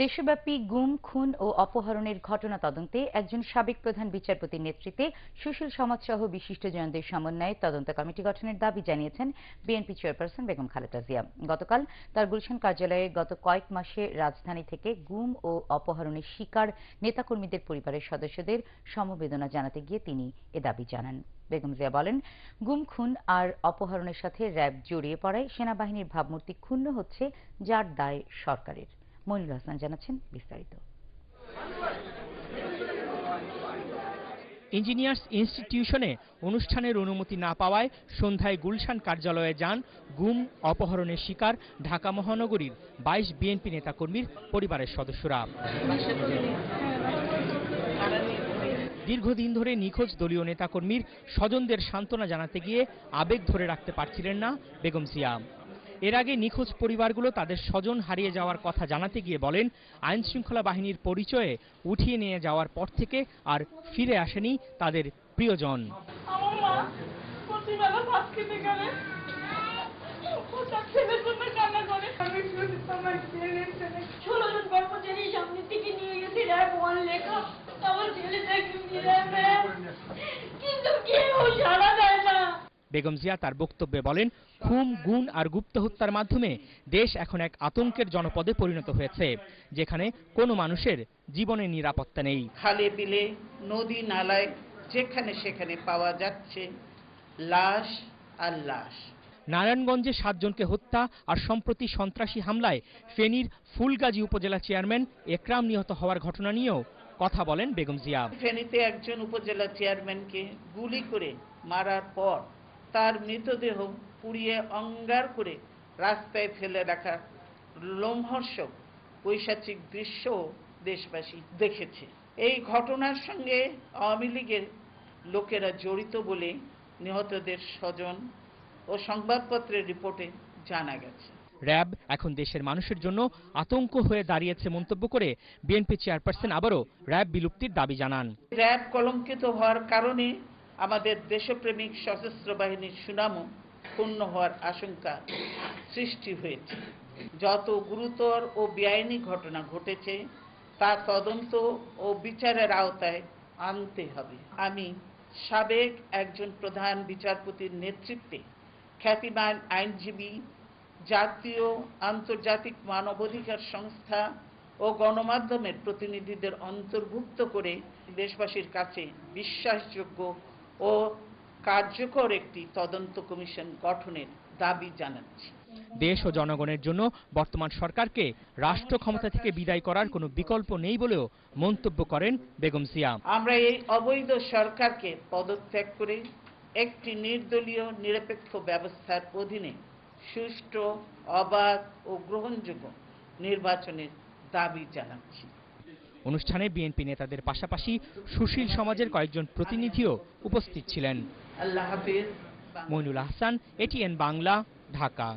দেশব্যাপী গুম, খুন ও অপহরণের ঘটনা তদন্তে একজন সাবেক প্রধান বিচারপতির নেতৃত্বে সুশীল সমাজসহ বিশিষ্টজনদের সমন্বয়ে তদন্ত কমিটি গঠনের দাবি জানিয়েছেন বিএনপি চেয়ারপারসন বেগম খালেদা জিয়া। গতকাল তার গুলশান কার্যালয়ে গত কয়েক মাসে রাজধানী থেকে গুম ও অপহরণের শিকার নেতাকর্মীদের পরিবারের সদস্যদের সমবেদনা জানাতে গিয়ে তিনি এ দাবি জানান। বেগম জিয়া বলেন, গুম, খুন আর অপহরণের সাথে র্যাব জড়িয়ে পড়ায় সেনাবাহিনীর ভাবমূর্তি ক্ষুণ্ণ হচ্ছে যার দায় সরকারের। মনিরুল হাসান জানাচ্ছেন বিস্তারিত। ইঞ্জিনিয়ার্স ইনস্টিটিউশনে অনুষ্ঠানের অনুমতি না পাওয়ায় সন্ধ্যায় গুলশান কার্যালয়ে যান গুম, অপহরণের শিকার ঢাকা মহানগরীর বাইশ বিএনপি নেতাকর্মীর পরিবারের সদস্যরা। দীর্ঘদিন ধরে নিখোঁজ দলীয় নেতাকর্মীর স্বজনদের সান্ত্বনা জানাতে গিয়ে আবেগ ধরে রাখতে পারছিলেন না বেগম জিয়া। এর আগে নিখোঁজ পরিবারগুলো তাদের স্বজন হারিয়ে যাওয়ার কথা জানাতে গিয়ে বলেন আইন শৃঙ্খলা বাহিনীর পরিচয়ে উঠিয়ে নিয়ে যাওয়ার পর থেকে আর ফিরে আসেনি তাদের প্রিয়জন। ষোলো জন নিয়ে গেছি র্যাব ওয়ান লেখা। আমার ফিরে কিন্তু কেউ সাড়া দেয় না বেগম জিয়া তার বক্তব্যে বলেন খুন গুণ আর গুপ্ত হত্যার মাধ্যমে দেশ এখন এক আতঙ্কের জনপদে পরিণত হয়েছে যেখানে কোনো মানুষের জীবনের নিরাপত্তা নেই। খালে বিলে নদী নালায় যেখানে সেখানে পাওয়া যাচ্ছে লাশ আর লাশ। নারায়ণগঞ্জে সাতজনকে হত্যা আর সম্প্রতি সন্ত্রাসী হামলায় ফেনীর ফুলগাজী উপজেলা চেয়ারম্যান একরাম নিহত হওয়ার ঘটনা নিয়েও কথা বলেন বেগম জিয়া। ফেনীতে একজন উপজেলা চেয়ারম্যানকে গুলি করে মারার পর তার মৃতদেহ পুড়িয়ে অঙ্গার করে রাস্তায় ফেলে রাখা লোমহর্ষক পৈশাচিক দৃশ্য দেশবাসী দেখেছে। এই ঘটনার সঙ্গে আওয়ামী লীগের লোকেরা জড়িত বলে নিহতদের স্বজন ও সংবাদপত্রের রিপোর্টে জানা গেছে। র্যাব এখন দেশের মানুষের জন্য আতঙ্ক হয়ে দাঁড়িয়েছে মন্তব্য করে বিএনপি চেয়ারপারসন আবারও র্যাব বিলুপ্তির দাবি জানান। র্যাব কলঙ্কিত হওয়ার কারণে আমাদের দেশপ্রেমিক সশস্ত্র বাহিনীর সুনামও ক্ষুণ্ণ হওয়ার আশঙ্কা সৃষ্টি হয়েছে। যত গুরুতর ও বেআইনি ঘটনা ঘটেছে, তা তদন্ত ও বিচারের আওতায় আনতে হবে। আমি সাবেক একজন প্রধান বিচারপতির নেতৃত্বে খ্যাতিমান আইনজীবী, জাতীয় আন্তর্জাতিক মানবাধিকার সংস্থা ও গণমাধ্যমের প্রতিনিধিদের অন্তর্ভুক্ত করে দেশবাসীর কাছে বিশ্বাসযোগ্য ও কার্যকর একটি তদন্ত কমিশন গঠনের দাবি জানাচ্ছি। দেশ ও জনগণের জন্য বর্তমান সরকারকে রাষ্ট্র ক্ষমতা থেকে বিদায় করার কোনো বিকল্প নেই বলেও মন্তব্য করেন বেগম সিয়াম আমরা এই অবৈধ সরকারকে পদত্যাগ করে একটি নির্দলীয় নিরপেক্ষ ব্যবস্থার অধীনে সুষ্ঠু অবাধ ও গ্রহণযোগ্য নির্বাচনের দাবি জানাচ্ছি। অনুষ্ঠানে বিএনপি নেতাদের পাশাপাশি সুশীল সমাজের কয়েকজন প্রতিনিধিও উপস্থিত ছিলেন। মইনুল আহসান এটিএন বাংলা ঢাকা।